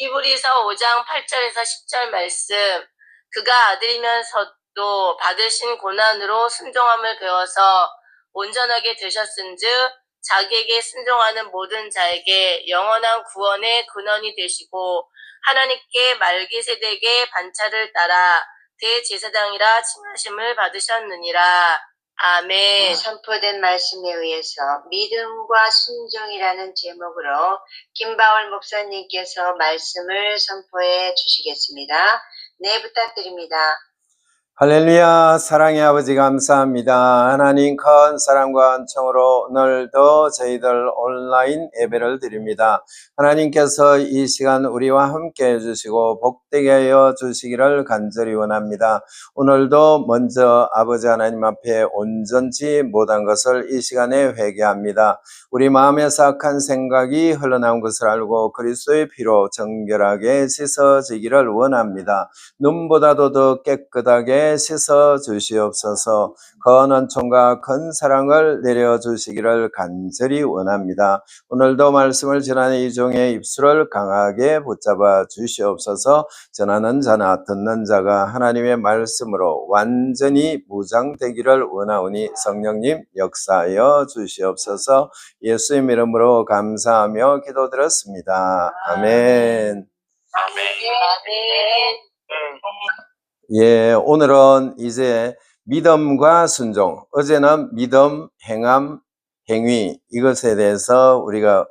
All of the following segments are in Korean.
히브리서 5장 8절에서 10절 말씀. 그가 아들이면서도 받으신 고난으로 순종함을 배워서 온전하게 되셨은즉 자기에게 순종하는 모든 자에게 영원한 구원의 근원이 되시고 하나님께 말기세덱의 반차를 따라 대제사장이라 칭하심을 받으셨느니라. 아멘. 선포된 말씀에 의해서 믿음과 순종이라는 제목으로 김바월 목사님께서 말씀을 선포해 주시겠습니다. 네, 부탁드립니다. 할렐루야 사랑의 아버지 감사합니다. 하나님 큰 사랑과 은총으로 오늘도 저희들 온라인 예배를 드립니다. 하나님께서 이 시간 우리와 함께 해주시고 복되게 하여 주시기를 간절히 원합니다. 오늘도 먼저 아버지 하나님 앞에 온전치 못한 것을 이 시간에 회개합니다. 우리 마음에 사악한 생각이 흘러나온 것을 알고 그리스도의 피로 정결하게 씻어지기를 원합니다. 눈보다도 더 깨끗하게 씻어 주시옵소서 거한 총과 큰 사랑을 내려 주시기를 간절히 원합니다. 오늘도 말씀을 전하는 이 종의 입술을 강하게 붙잡아 주시옵소서 전하는 자나 듣는 자가 하나님의 말씀으로 완전히 무장되기를 원하오니 성령님 역사하여 주시옵소서 예수의 이름으로 감사하며 기도드렸습니다. 아멘. 아멘. 예, 오늘은 이제 믿음과 순종, 어제는 믿음, 행함, 행위, 이것에 대해서 우리가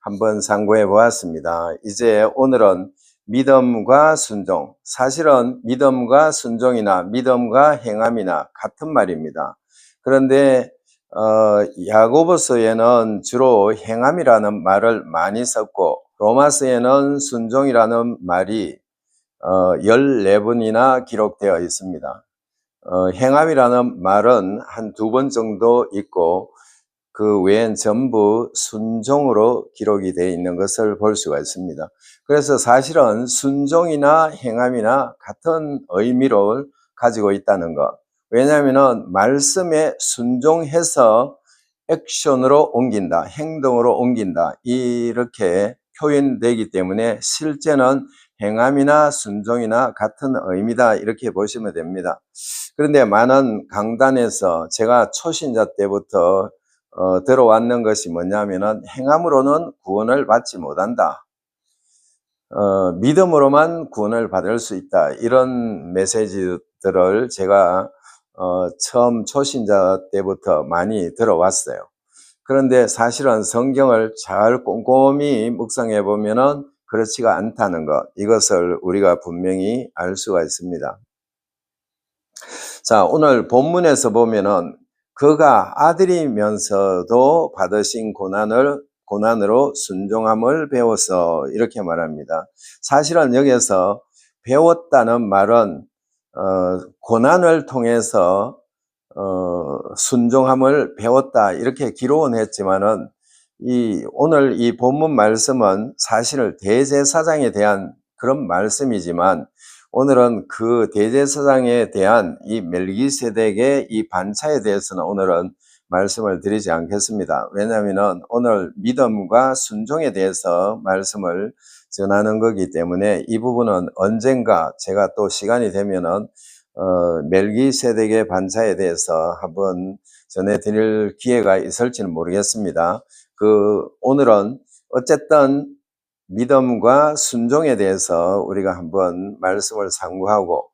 한번 상고해 보았습니다. 이제 오늘은 믿음과 순종, 사실은 믿음과 순종이나 믿음과 행함이나 같은 말입니다. 그런데 어, 야고보서에는 주로 행함이라는 말을 많이 썼고 로마서에는 순종이라는 말이 어, 14번이나 기록되어 있습니다. 어, 행함이라는 말은 한 두 번 정도 있고 그 외엔 전부 순종으로 기록이 되어 있는 것을 볼 수가 있습니다. 그래서 사실은 순종이나 행함이나 같은 의미를 가지고 있다는 것. 왜냐하면 말씀에 순종해서 액션으로 옮긴다, 행동으로 옮긴다, 이렇게 표현되기 때문에 실제는 행함이나 순종이나 같은 의미다 이렇게 보시면 됩니다. 그런데 많은 강단에서 제가 초신자 때부터 어, 들어왔는 것이 뭐냐면은 행함으로는 구원을 받지 못한다. 어, 믿음으로만 구원을 받을 수 있다. 이런 메시지들을 제가 어, 처음 초신자 때부터 많이 들어왔어요. 그런데 사실은 성경을 잘 꼼꼼히 묵상해 보면은 그렇지가 않다는 것, 이것을 우리가 분명히 알 수가 있습니다. 자, 오늘 본문에서 보면은 그가 아들이면서도 받으신 고난을 고난으로 순종함을 배워서 이렇게 말합니다. 사실은 여기서 배웠다는 말은 어, 고난을 통해서 어, 순종함을 배웠다 이렇게 기록은 했지만은 이 오늘 이 본문 말씀은 사실 대제사장에 대한 그런 말씀이지만 오늘은 그 대제사장에 대한 이 멜기세덱의 이 반차에 대해서는 오늘은 말씀을 드리지 않겠습니다. 왜냐하면 오늘 믿음과 순종에 대해서 말씀을 전하는 거기 때문에 이 부분은 언젠가 제가 또 시간이 되면은 어, 멜기세덱의 반차에 대해서 한번 전해드릴 기회가 있을지는 모르겠습니다. 그 오늘은 어쨌든 믿음과 순종에 대해서 우리가 한번 말씀을 상고하고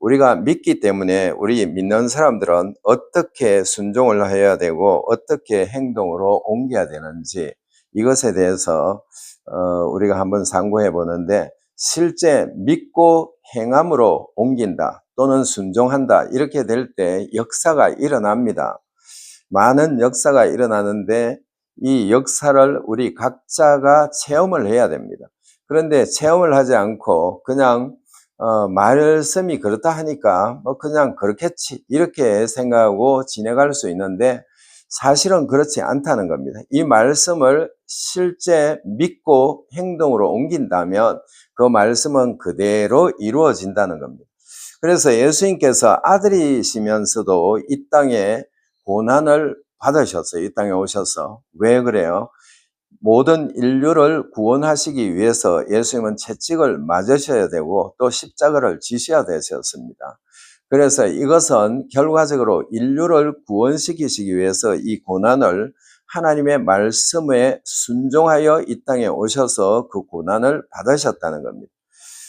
우리가 믿기 때문에 우리 믿는 사람들은 어떻게 순종을 해야 되고 어떻게 행동으로 옮겨야 되는지 이것에 대해서 어, 우리가 한번 상고해 보는데 실제 믿고 행함으로 옮긴다 또는 순종한다 이렇게 될 때 역사가 일어납니다. 많은 역사가 일어나는데 이 역사를 우리 각자가 체험을 해야 됩니다. 그런데 체험을 하지 않고 그냥 어, 말씀이 그렇다 하니까 뭐 그냥 그렇겠지 이렇게 생각하고 지내갈 수 있는데 사실은 그렇지 않다는 겁니다. 이 말씀을 실제 믿고 행동으로 옮긴다면 그 말씀은 그대로 이루어진다는 겁니다. 그래서 예수님께서 아들이시면서도 이 땅에 고난을 받으셨어요. 이 땅에 오셔서. 왜 그래요? 모든 인류를 구원하시기 위해서 예수님은 채찍을 맞으셔야 되고 또 십자가를 지셔야 되셨습니다. 그래서 이것은 결과적으로 인류를 구원시키시기 위해서 이 고난을 하나님의 말씀에 순종하여 이 땅에 오셔서 그 고난을 받으셨다는 겁니다.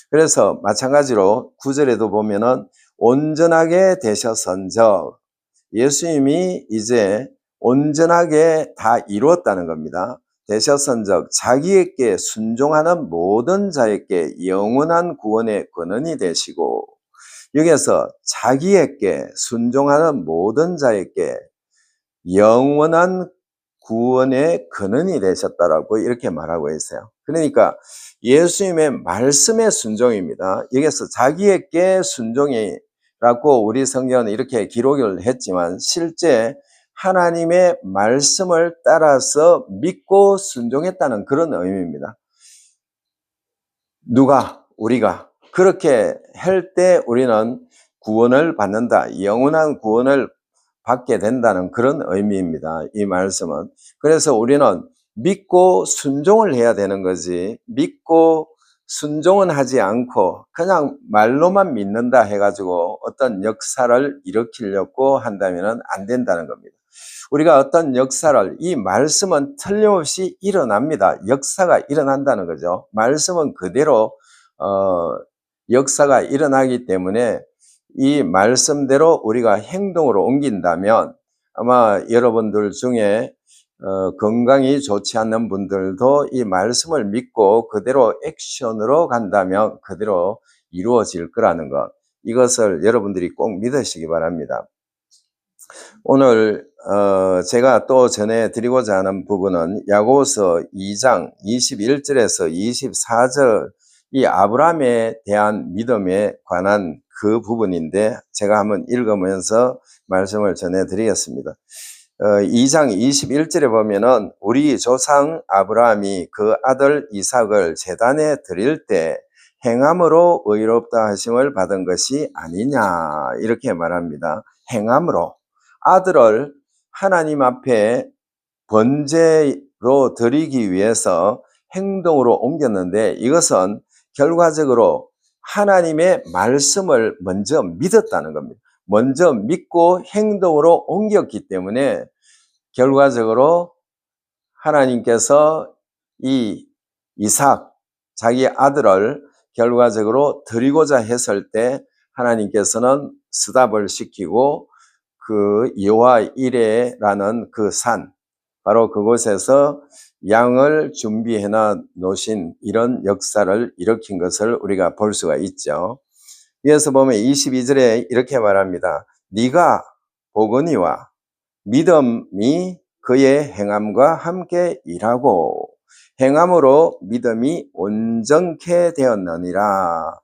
그래서 마찬가지로 구절에도 보면은 온전하게 되셨은적 예수님이 이제 온전하게 다 이루었다는 겁니다. 되셨은적 자기에게 순종하는 모든 자에게 영원한 구원의 근원이 되시고 여기에서 자기에게 순종하는 모든 자에게 영원한 구원의 근원이 되셨다라고 이렇게 말하고 있어요. 그러니까 예수님의 말씀의 순종입니다. 여기서 자기에게 순종이라고 우리 성경은 이렇게 기록을 했지만 실제 하나님의 말씀을 따라서 믿고 순종했다는 그런 의미입니다. 누가 우리가 그렇게 할 때 우리는 구원을 받는다. 영원한 구원을 받게 된다는 그런 의미입니다. 이 말씀은. 그래서 우리는 믿고 순종을 해야 되는 거지. 믿고 순종은 하지 않고 그냥 말로만 믿는다 해가지고 어떤 역사를 일으키려고 한다면 안 된다는 겁니다. 우리가 어떤 역사를 이 말씀은 틀림없이 일어납니다. 역사가 일어난다는 거죠. 말씀은 그대로 어, 역사가 일어나기 때문에 이 말씀대로 우리가 행동으로 옮긴다면 아마 여러분들 중에 어, 건강이 좋지 않는 분들도 이 말씀을 믿고 그대로 액션으로 간다면 그대로 이루어질 거라는 것. 이것을 여러분들이 꼭 믿으시기 바랍니다. 오늘 어, 제가 또 전해드리고자 하는 부분은 야고보서 2장 21절에서 24절 이 아브라함에 대한 믿음에 관한 그 부분인데 제가 한번 읽으면서 말씀을 전해드리겠습니다. 어, 2장 21절에 보면은 우리 조상 아브라함이 그 아들 이삭을 재단에 드릴 때 행함으로 의롭다 하심을 받은 것이 아니냐 이렇게 말합니다. 행함으로 아들을 하나님 앞에 번제로 드리기 위해서 행동으로 옮겼는데 이것은 결과적으로 하나님의 말씀을 먼저 믿었다는 겁니다. 먼저 믿고 행동으로 옮겼기 때문에 결과적으로 하나님께서 이 이삭, 자기 아들을 결과적으로 드리고자 했을 때 하나님께서는 스답을 시키고 그 여호와 이레라는 그 산, 바로 그곳에서 양을 준비해 놓으신 이런 역사를 일으킨 것을 우리가 볼 수가 있죠. 이어서 보면 22절에 이렇게 말합니다. 네가 보거니와 믿음이 그의 행함과 함께 일하고 행함으로 믿음이 온전케 되었느니라.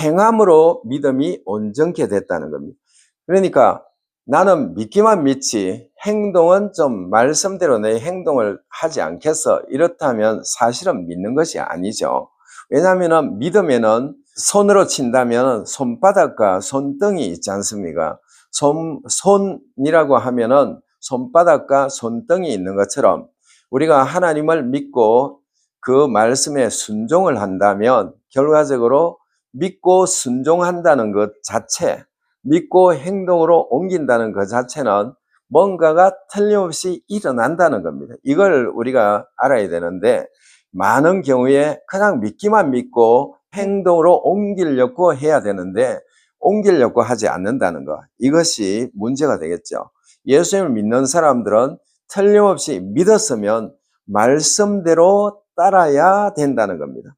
행함으로 믿음이 온전케 됐다는 겁니다. 그러니까 나는 믿기만 믿지 행동은 좀 말씀대로 내 행동을 하지 않겠어. 이렇다면 사실은 믿는 것이 아니죠. 왜냐하면 믿음에는 손으로 친다면 손바닥과 손등이 있지 않습니까? 손, 손이라고 하면은 손바닥과 손등이 있는 것처럼 우리가 하나님을 믿고 그 말씀에 순종을 한다면 결과적으로 믿고 순종한다는 것 자체, 믿고 행동으로 옮긴다는 것 자체는 뭔가가 틀림없이 일어난다는 겁니다. 이걸 우리가 알아야 되는데 많은 경우에 그냥 믿기만 믿고 행동으로 옮기려고 해야 되는데 옮기려고 하지 않는다는 것. 이것이 문제가 되겠죠. 예수님을 믿는 사람들은 틀림없이 믿었으면 말씀대로 따라야 된다는 겁니다.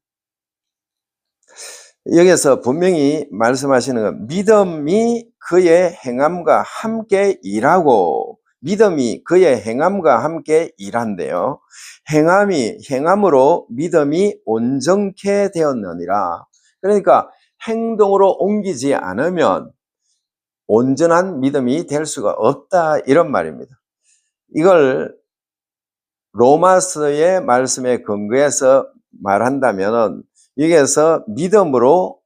여기서 분명히 말씀하시는 건 믿음이 그의 행함과 함께 일하고 믿음이 그의 행함과 함께 일한대요. 행함이 행함으로 믿음이 온전케 되었느니라. 그러니까 행동으로 옮기지 않으면 온전한 믿음이 될 수가 없다 이런 말입니다. 이걸 로마서의 말씀에 근거해서 말한다면은 여기에서 믿음으로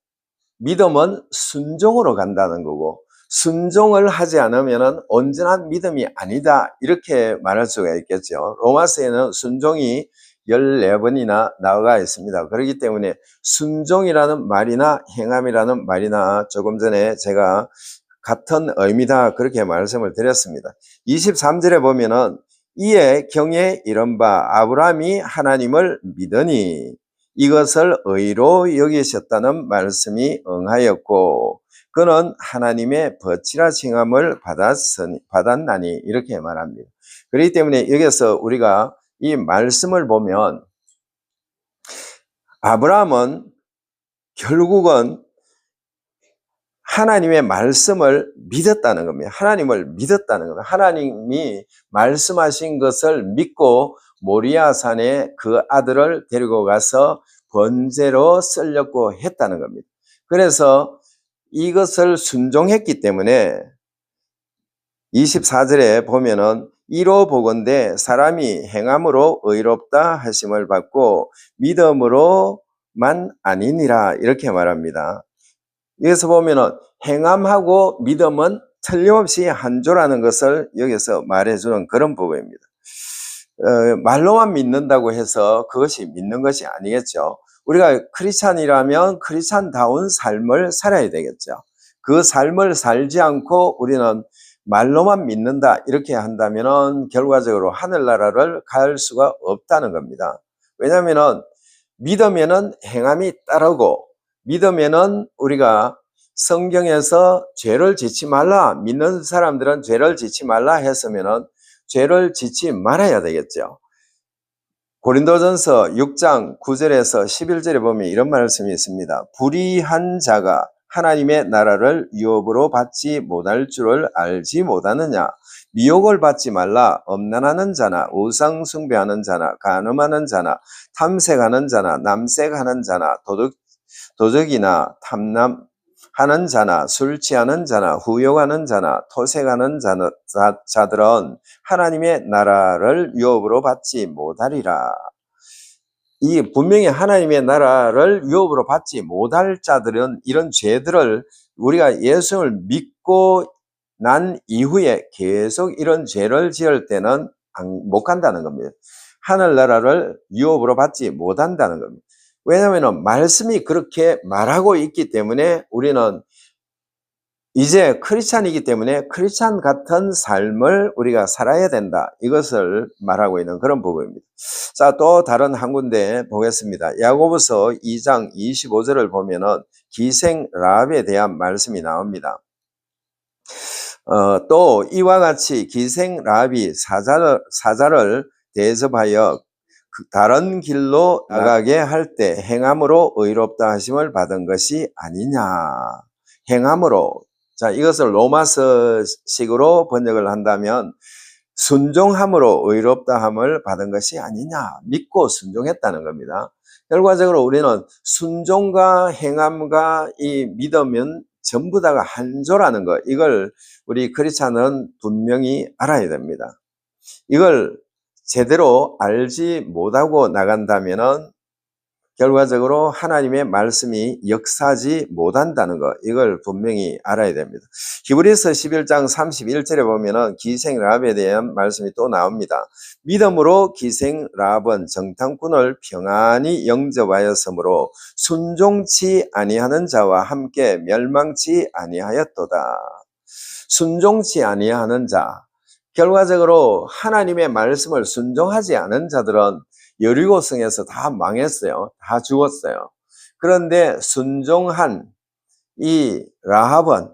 믿음은 순종으로 간다는 거고 순종을 하지 않으면 온전한 믿음이 아니다 이렇게 말할 수가 있겠죠. 로마서에는 순종이 14번이나 나와 있습니다. 그렇기 때문에 순종이라는 말이나 행함이라는 말이나 조금 전에 제가 같은 의미다 그렇게 말씀을 드렸습니다. 23절에 보면은 이에 경에 이른 바 아브라함이 하나님을 믿으니 이것을 의로 여기셨다는 말씀이 응하였고 그는 하나님의 버치라 칭함을 받았으니, 받았나니 이렇게 말합니다. 그렇기 때문에 여기서 우리가 이 말씀을 보면 아브라함은 결국은 하나님의 말씀을 믿었다는 겁니다. 하나님을 믿었다는 겁니다. 하나님이 말씀하신 것을 믿고 모리아산에 그 아들을 데리고 가서 번제로 썰렸고 했다는 겁니다. 그래서 이것을 순종했기 때문에 24절에 보면은 이로 보건대 사람이 행함으로 의롭다 하심을 받고 믿음으로만 아니니라 이렇게 말합니다. 여기서 보면은 행함하고 믿음은 틀림없이 한조라는 것을 여기서 말해주는 그런 부분입니다. 어, 말로만 믿는다고 해서 그것이 믿는 것이 아니겠죠. 우리가 크리스찬이라면 크리스찬다운 삶을 살아야 되겠죠. 그 삶을 살지 않고 우리는 말로만 믿는다 이렇게 한다면은 결과적으로 하늘나라를 갈 수가 없다는 겁니다. 왜냐하면은 믿으면은 행함이 따르고 믿으면은 우리가 성경에서 죄를 짓지 말라 믿는 사람들은 죄를 짓지 말라 했으면은 죄를 짓지 말아야 되겠죠. 고린도전서 6장 9절에서 11절에 보면 이런 말씀이 있습니다. 불의한 자가 하나님의 나라를 유업으로 받지 못할 줄을 알지 못하느냐? 미혹을 받지 말라. 엄난하는 자나 우상 숭배하는 자나 간음하는 자나 탐색하는 자나 남색하는 자나 도둑 도적이나 탐남 하는 자나 술 취하는 자나 후욕하는 자나 토색하는 자들은 하나님의 나라를 유업으로 받지 못하리라. 이 분명히 하나님의 나라를 유업으로 받지 못할 자들은 이런 죄들을 우리가 예수를 믿고 난 이후에 계속 이런 죄를 지을 때는 안- 못 간다는 겁니다. 하늘나라를 유업으로 받지 못한다는 겁니다. 왜냐하면 말씀이 그렇게 말하고 있기 때문에 우리는 이제 크리스찬이기 때문에 크리스찬 같은 삶을 우리가 살아야 된다. 이것을 말하고 있는 그런 부분입니다. 자, 또 다른 한 군데 보겠습니다. 야고보서 2장 25절을 보면은 기생 라합에 대한 말씀이 나옵니다. 어, 또 이와 같이 기생 라합이 사자를, 사자를 대접하여 그 다른 길로 나가게 할 때 행함으로 의롭다 하심을 받은 것이 아니냐. 행함으로. 자, 이것을 로마서식으로 번역을 한다면 순종함으로 의롭다 함을 받은 것이 아니냐. 믿고 순종했다는 겁니다. 결과적으로 우리는 순종과 행함과 이 믿음은 전부 다가 한조라는 것. 이걸 우리 크리스찬은 분명히 알아야 됩니다. 이걸 제대로 알지 못하고 나간다면은 결과적으로 하나님의 말씀이 역사하지 못한다는 것, 이걸 분명히 알아야 됩니다. 히브리서 11장 31절에 보면은 기생 라합에 대한 말씀이 또 나옵니다. 믿음으로 기생 라합은 정탐꾼을 평안히 영접하였으므로 순종치 아니하는 자와 함께 멸망치 아니하였도다. 순종치 아니하는 자, 결과적으로 하나님의 말씀을 순종하지 않은 자들은 여리고성에서 다 망했어요. 다 죽었어요. 그런데 순종한 이 라합은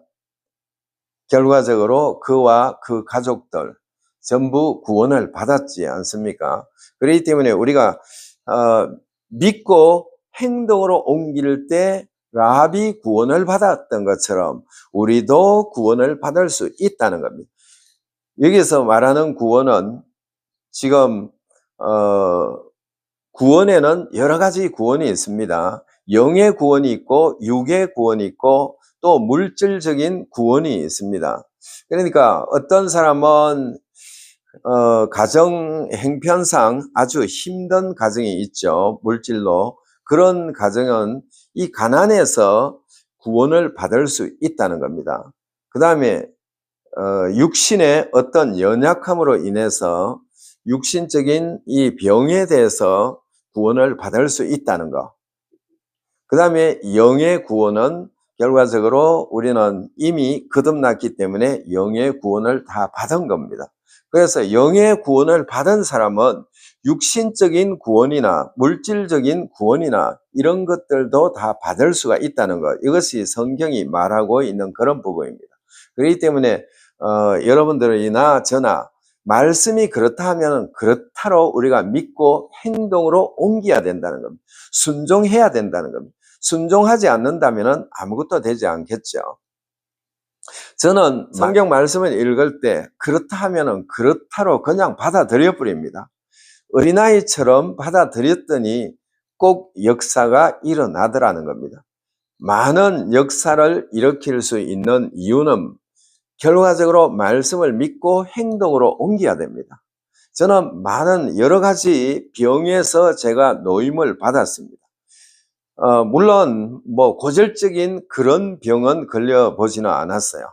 결과적으로 그와 그 가족들 전부 구원을 받았지 않습니까? 그렇기 때문에 우리가 어, 믿고 행동으로 옮길 때 라합이 구원을 받았던 것처럼 우리도 구원을 받을 수 있다는 겁니다. 여기서 말하는 구원은 지금 어, 구원에는 여러 가지 구원이 있습니다. 영의 구원이 있고 육의 구원이 있고 또 물질적인 구원이 있습니다. 그러니까 어떤 사람은 어, 가정 행편상 아주 힘든 가정이 있죠. 물질로. 그런 가정은 이 가난에서 구원을 받을 수 있다는 겁니다. 그 다음에 어, 육신의 어떤 연약함으로 인해서 육신적인 이 병에 대해서 구원을 받을 수 있다는 거. 그 다음에 영의 구원은 결과적으로 우리는 이미 거듭났기 때문에 영의 구원을 다 받은 겁니다. 그래서 영의 구원을 받은 사람은 육신적인 구원이나 물질적인 구원이나 이런 것들도 다 받을 수가 있다는 것. 이것이 성경이 말하고 있는 그런 부분입니다. 그렇기 때문에 어, 여러분들이나 저나 말씀이 그렇다 하면 그렇다로 우리가 믿고 행동으로 옮겨야 된다는 겁니다. 순종해야 된다는 겁니다. 순종하지 않는다면 아무것도 되지 않겠죠. 저는 성경 말씀을 읽을 때 그렇다 하면은 그렇다로 그냥 받아들여 버립니다. 어린아이처럼 받아들였더니 꼭 역사가 일어나더라는 겁니다. 많은 역사를 일으킬 수 있는 이유는 결과적으로 말씀을 믿고 행동으로 옮겨야 됩니다. 저는 많은 여러 가지 병에서 제가 노임을 받았습니다. 어, 물론 뭐 고질적인 그런 병은 걸려 보지는 않았어요.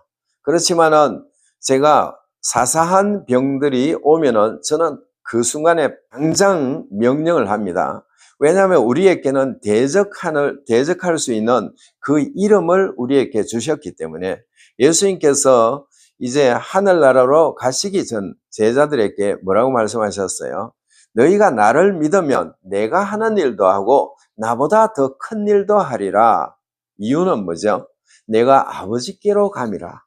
그렇지만은 제가 사사한 병들이 오면은 저는 그 순간에 당장 명령을 합니다. 왜냐하면 우리에게는 대적하는, 대적할 수 있는 그 이름을 우리에게 주셨기 때문에 예수님께서 이제 하늘나라로 가시기 전 제자들에게 뭐라고 말씀하셨어요? 너희가 나를 믿으면 내가 하는 일도 하고 나보다 더 큰 일도 하리라. 이유는 뭐죠? 내가 아버지께로 감이라.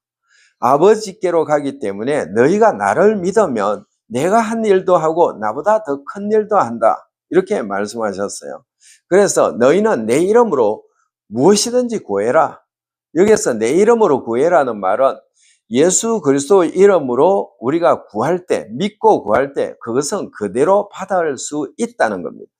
아버지께로 가기 때문에 너희가 나를 믿으면 내가 한 일도 하고 나보다 더 큰 일도 한다. 이렇게 말씀하셨어요. 그래서 너희는 내 이름으로 무엇이든지 구해라. 여기서 내 이름으로 구해라는 말은 예수 그리스도 이름으로 우리가 구할 때, 믿고 구할 때 그것은 그대로 받을 수 있다는 겁니다.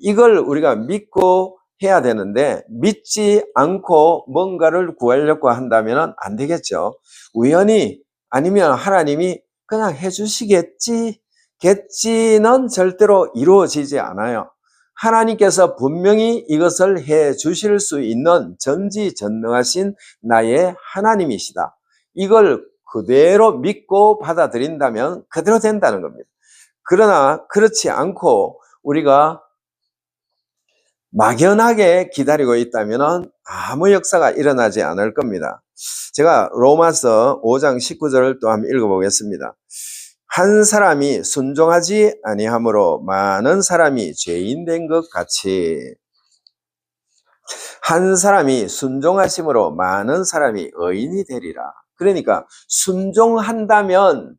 이걸 우리가 믿고 해야 되는데 믿지 않고 뭔가를 구하려고 한다면 안 되겠죠. 우연히 아니면 하나님이 그냥 해주시겠지, 겠지는 절대로 이루어지지 않아요. 하나님께서 분명히 이것을 해 주실 수 있는 전지전능하신 나의 하나님이시다. 이걸 그대로 믿고 받아들인다면 그대로 된다는 겁니다. 그러나 그렇지 않고 우리가 막연하게 기다리고 있다면 아무 역사가 일어나지 않을 겁니다. 제가 로마서 5장 19절을 또 한번 읽어보겠습니다. 한 사람이 순종하지 아니하므로 많은 사람이 죄인 된 것 같이 한 사람이 순종하심으로 많은 사람이 의인이 되리라. 그러니까 순종한다면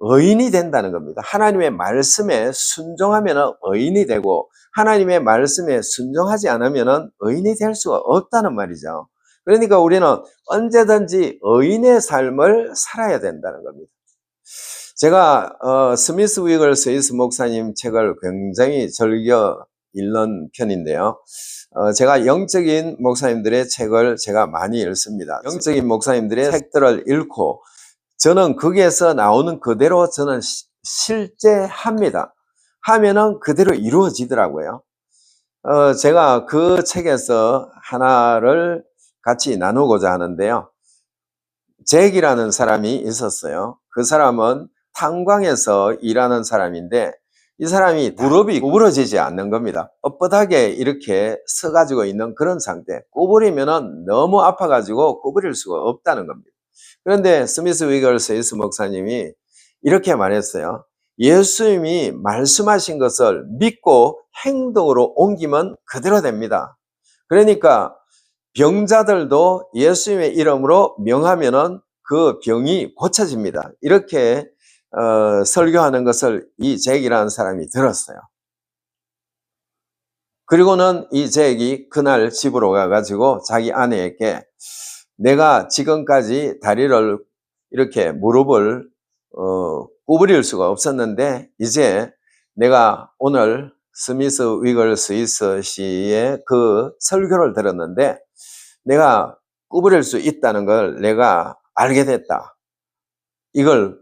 의인이 된다는 겁니다. 하나님의 말씀에 순종하면 의인이 되고 하나님의 말씀에 순종하지 않으면 의인이 될 수가 없다는 말이죠. 그러니까 우리는 언제든지 의인의 삶을 살아야 된다는 겁니다. 제가 어, 스미스 위글 스위스 목사님 책을 굉장히 즐겨 읽는 편인데요. 어, 제가 영적인 목사님들의 책을 제가 많이 읽습니다. 영적인 목사님들의 책들을 읽고 저는 거기에서 나오는 그대로 저는 시- 실제합니다. 하면은 그대로 이루어지더라고요. 어, 제가 그 책에서 하나를 같이 나누고자 하는데요. 잭이라는 사람이 있었어요. 그 사람은 탄광에서 일하는 사람인데 이 사람이 무릎이 구부러지지 않는 겁니다. 뻣뻣하게 이렇게 서가지고 있는 그런 상태. 구부리면은 너무 아파가지고 구부릴 수가 없다는 겁니다. 그런데 스미스 위걸 스이스 목사님이 이렇게 말했어요. 예수님이 말씀하신 것을 믿고 행동으로 옮기면 그대로 됩니다. 그러니까 병자들도 예수님의 이름으로 명하면은 그 병이 고쳐집니다. 이렇게 어, 설교하는 것을 이 잭이라는 사람이 들었어요. 그리고는 이 잭이 그날 집으로 가가지고 자기 아내에게 내가 지금까지 다리를 이렇게 무릎을 어, 구부릴 수가 없었는데 이제 내가 오늘 스미스 위글 스위스 씨의 그 설교를 들었는데 내가 구부릴 수 있다는 걸 내가 알게 됐다. 이걸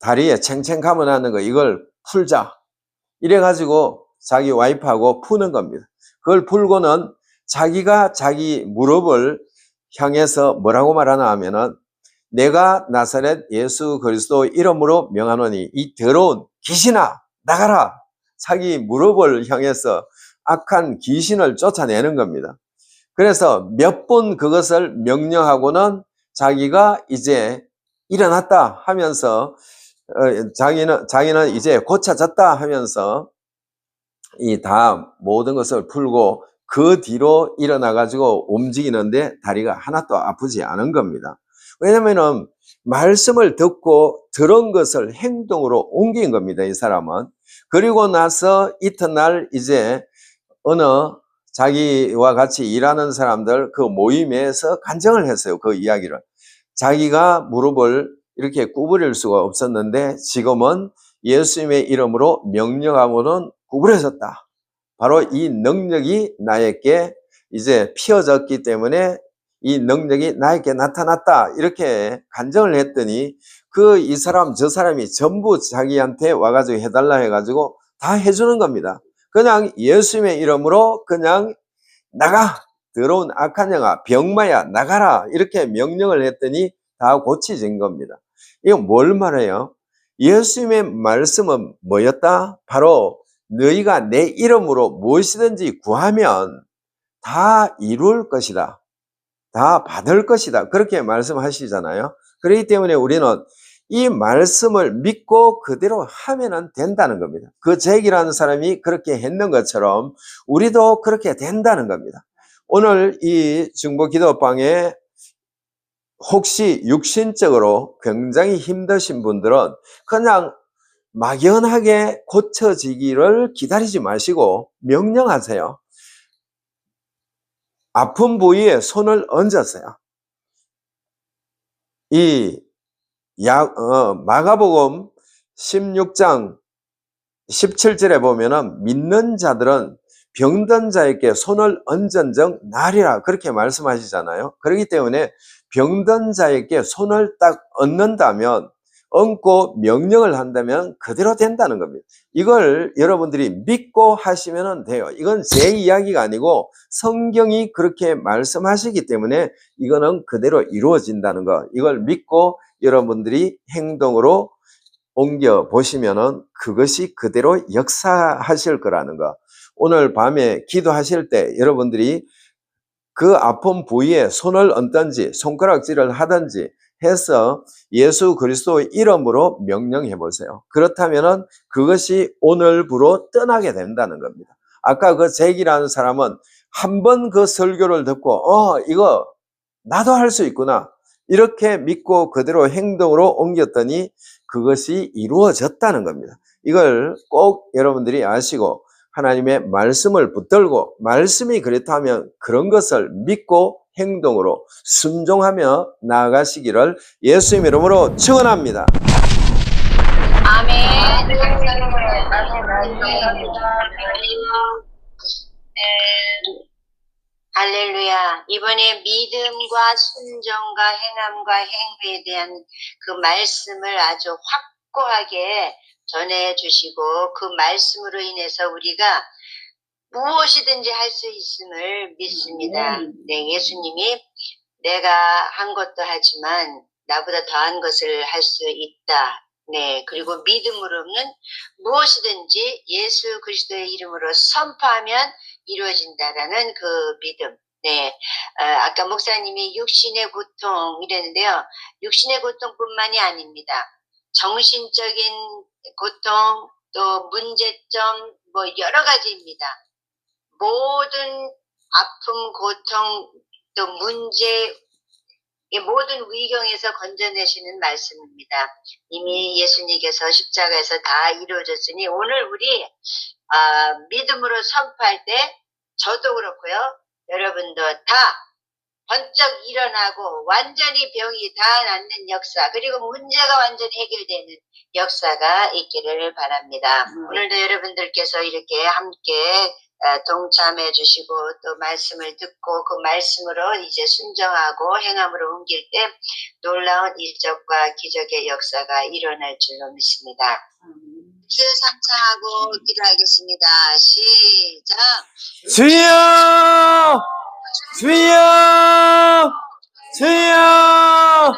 다리에 챙챙가면 하는 거 이걸 풀자. 이래가지고 자기 와이프하고 푸는 겁니다. 그걸 풀고는 자기가 자기 무릎을 향해서 뭐라고 말하나 하면은 내가 나사렛 예수 그리스도 이름으로 명하노니 이 더러운 귀신아 나가라 자기 무릎을 향해서 악한 귀신을 쫓아내는 겁니다. 그래서 몇 번 그것을 명령하고는 자기가 이제 일어났다 하면서 어, 자기는 자기는 이제 고쳐졌다 하면서 이다 모든 것을 풀고 그 뒤로 일어나 가지고 움직이는데 다리가 하나도 아프지 않은 겁니다. 왜냐면은 말씀을 듣고 들은 것을 행동으로 옮긴 겁니다. 이 사람은. 그리고 나서 이튿날 이제 어느 자기와 같이 일하는 사람들 그 모임에서 간증을 했어요. 그 이야기를. 자기가 무릎을 이렇게 구부릴 수가 없었는데 지금은 예수님의 이름으로 명령하고는 구부려졌다. 바로 이 능력이 나에게 이제 피어졌기 때문에 이 능력이 나에게 나타났다. 이렇게 간증을 했더니 그 이 사람 저 사람이 전부 자기한테 와가지고 해달라 해가지고 다 해주는 겁니다. 그냥 예수님의 이름으로 그냥 나가 더러운 악한 영아 병마야 나가라 이렇게 명령을 했더니 다 고치진 겁니다. 이거 뭘 말해요? 예수님의 말씀은 뭐였다? 바로 너희가 내 이름으로 무엇이든지 구하면 다 이룰 것이다. 다 받을 것이다. 그렇게 말씀하시잖아요. 그렇기 때문에 우리는 이 말씀을 믿고 그대로 하면 된다는 겁니다. 그 잭이라는 사람이 그렇게 했는 것처럼 우리도 그렇게 된다는 겁니다. 오늘 이 중보 기도방에 혹시 육신적으로 굉장히 힘드신 분들은 그냥 막연하게 고쳐지기를 기다리지 마시고 명령하세요. 아픈 부위에 손을 얹으세요. 이 약, 어, 마가복음 16장 17절에 보면은 믿는 자들은 병든 자에게 손을 얹은 적 나리라 그렇게 말씀하시잖아요. 그렇기 때문에 병든 자에게 손을 딱 얹는다면 얹고 명령을 한다면 그대로 된다는 겁니다. 이걸 여러분들이 믿고 하시면 돼요. 이건 제 이야기가 아니고 성경이 그렇게 말씀하시기 때문에 이거는 그대로 이루어진다는 거. 이걸 믿고 여러분들이 행동으로 옮겨 보시면은 그것이 그대로 역사하실 거라는 거. 오늘 밤에 기도하실 때 여러분들이 그 아픈 부위에 손을 얹든지 손가락질을 하든지 해서 예수 그리스도 이름으로 명령해 보세요. 그렇다면은 그것이 오늘부로 떠나게 된다는 겁니다. 아까 그 잭이라는 사람은 한 번 그 설교를 듣고 어 이거 나도 할 수 있구나 이렇게 믿고 그대로 행동으로 옮겼더니 그것이 이루어졌다는 겁니다. 이걸 꼭 여러분들이 아시고 하나님의 말씀을 붙들고 말씀이 그렇다면 그런 것을 믿고 행동으로 순종하며 나아가시기를 예수님 이름으로 축원합니다. 아멘. 할렐루야. 이번에 믿음과 순종과 행함과 행위에 대한 그 말씀을 아주 확고하게 전해 주시고 그 말씀으로 인해서 우리가 무엇이든지 할 수 있음을 믿습니다. 네, 예수님이 내가 한 것도 하지만 나보다 더한 것을 할 수 있다. 네, 그리고 믿음으로는 무엇이든지 예수 그리스도의 이름으로 선포하면 이루어진다라는 그 믿음. 네, 어, 아까 목사님이 육신의 고통 이랬는데요. 육신의 고통뿐만이 아닙니다. 정신적인 고통, 또 문제점, 뭐 여러 가지입니다. 모든 아픔, 고통, 또 문제, 이 모든 위경에서 건져내시는 말씀입니다. 이미 예수님께서 십자가에서 다 이루어졌으니 오늘 우리 아, 믿음으로 선포할 때 저도 그렇고요. 여러분도 다 번쩍 일어나고 완전히 병이 다 낫는 역사 그리고 문제가 완전히 해결되는 역사가 있기를 바랍니다. 오늘도 여러분들께서 이렇게 함께 어, 동참해 주시고 또 말씀을 듣고 그 말씀으로 이제 순정하고 행함으로 옮길 때 놀라운 일적과 기적의 역사가 일어날 줄로 믿습니다. 주 삼창하고 기도하겠습니다. 시작. 주여! 주여! 주여!